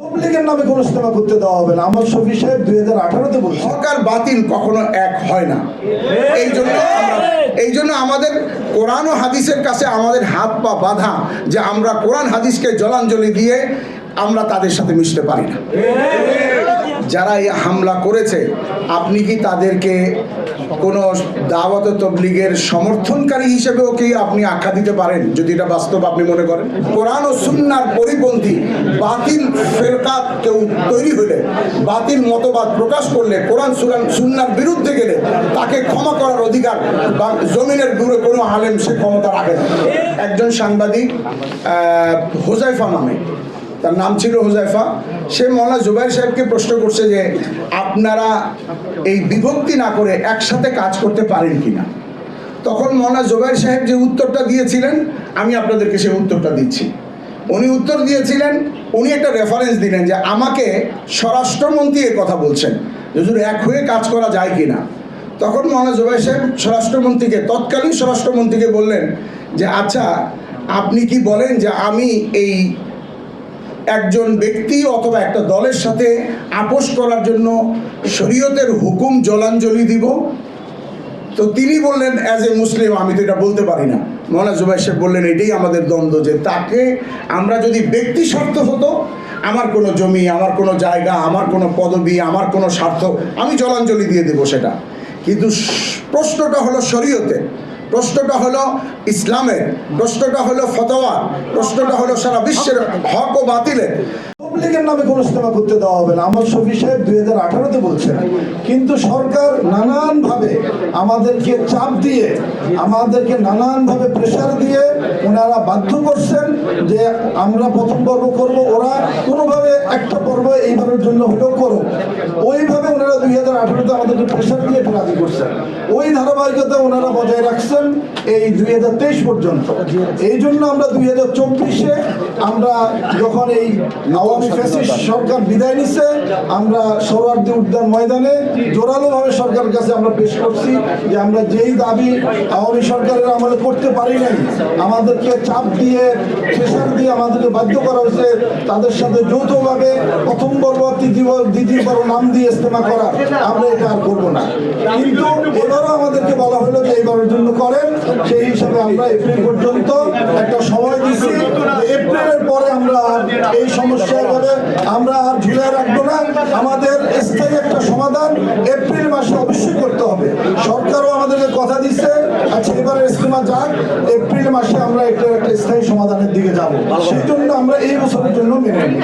পাবলিকের নামে কোনো ইস্তেমা করতে দেওয়া হবে না। আমার শফি সাহেব দুই হাজার আঠারোতে বলছে। আর বাতিল কখনো এক হয় না। এই জন্য এই! জন্য আমাদের কোরআন ও হাদিসের কাছে আমাদের হাত পা বাঁধা যে আমরা কোরআন হাদিসকে জলাঞ্জলি দিয়ে আমরা তাদের সাথে মিশতে পারি না। যারা এই হামলা করেছে আপনি কি তাদেরকে কোনো দাওয়াত তবলিগের সমর্থনকারী হিসেবেও কি আপনি আখ্যা দিতে পারেন? যদি এটা বাস্তব আপনি মনে করেন। কোরআন ও সুন্নার পরিপন্থী বাতিল ফেরকা কেউ তৈরি হলে, বাতিল মতবাদ প্রকাশ করলে, কোরআন সুরান, সুন্নার বিরুদ্ধে গেলে তাকে ক্ষমা করার অধিকার বা জমিনের দূরে কোনো আলেম সে ক্ষমতা রাখে না। একজন সাংবাদিক হোজাইফা নামে, তার নাম ছিল হোজাইফা। সে মৌলানা জুবাইর সাহেবকে প্রশ্ন করছে যে, আপনারা এই বিভক্তি না করে একসাথে কাজ করতে পারেন কি না তখন মৌলানা জুবাইর সাহেব যে উত্তরটা দিয়েছিলেন, আমি আপনাদেরকে সেই উত্তরটা দিচ্ছি। উনি উত্তর দিয়েছিলেন উনি একটা রেফারেন্স দিলেন যে আমাকে স্বরাষ্ট্রমন্ত্রী এ কথা বলছেন। যদি এক হয়ে কাজ করা যায় কিনা। তখন মৌলানা জুবাইর সাহেব স্বরাষ্ট্রমন্ত্রীকে, তৎকালীন স্বরাষ্ট্রমন্ত্রীকে বললেন যে আচ্ছা আপনি কি বলেন যে আমি এই একজন ব্যক্তি অথবা একটা দলের সাথে আপোষ করার জন্য শরীয়তের হুকুম জলাঞ্জলি দিব? তো তিনি বললেন অ্যাজ এ মুসলিম আমি তো এটা বলতে পারি না। মৌলানা জুবাই সাহেব বললেন, এটাই আমাদের দ্বন্দ্ব যে তাকে আমরা যদি ব্যক্তি স্বার্থ হতো, আমার কোনো জমি, আমার কোনো জায়গা, আমার কোনো পদবি, আমার কোনো স্বার্থ, আমি জলাঞ্জলি দিয়ে দেবো সেটা। কিন্তু প্রশ্নটা হলো শরীয়তে, প্রশ্নটা হলো ইসলামের, প্রশ্নটা হলো ফতোয়া প্রশ্নটা হলো সারা বিশ্বের হক ও বাতিলের। পাবলিকের নামে কোনো সিনেমা করতে দেওয়া হবে না। আমার শফি সাহেব দুই হাজার আঠারোতে বলছেন। কিন্তু সরকার নানানভাবে আমাদেরকে চাপ দিয়ে, আমাদেরকে নানানভাবে প্রেশার দিয়ে ওনারা বাধ্য করছেন যে আমরা প্রথম পর্ব করব, ওরা কোনোভাবে একটা পর্ব এইবারের জন্য হলেও করো ওইভাবে ওনারা দুই হাজার আঠারোতে আমাদেরকে প্রেশার দিয়ে রাজি করছেন। ওই ধারাবাহিকতা ওনারা বজায় রাখছেন এই দুই হাজার তেইশ পর্যন্ত। এই জন্য আমরা দুই হাজার চব্বিশে আমরা যখন এই আওয়ামী সরকার বিদায় নিচ্ছে আমরা সৌরার্দি উদ্যান ময়দানে জোরালোভাবে সরকারের কাছে আমরা পেশ করছি যে আমরা যেই দাবি আওয়ামী সরকারের আমলে করতে পারি নাই আমাদেরকে চাপ দিয়ে প্রেশার দিয়ে আমাদেরকে বাধ্য করা হয়েছে, তাদের সাথে যৌথভাবে প্রথম পর্ব তৃতীয় দ্বিতীয় নাম দিয়ে ইস্তেমা করা আমরা এটা আর করব না। কিন্তু এবারও আমাদেরকে বলা হলো যে এইবারের জন্য করেন, সেই হিসাবে আমরা এপ্রিল পর্যন্ত একটা সময় দিচ্ছি। এপ্রিলের পরে আমরা এই সমস্যা এভাবে আমরা আর ঝুলে রাখব না। আমাদের স্থায়ী একটা সমাধান এপ্রিল মাসে অবশ্যই করতে হবে। সরকারও আমাদেরকে কথা দিচ্ছে আচ্ছা এবারে ইস্তেমা যাক, এপ্রিল মাসে আমরা একটা একটা স্থায়ী সমাধানের দিকে যাব। সেই জন্য আমরা এই বছরের জন্য মেনে নিই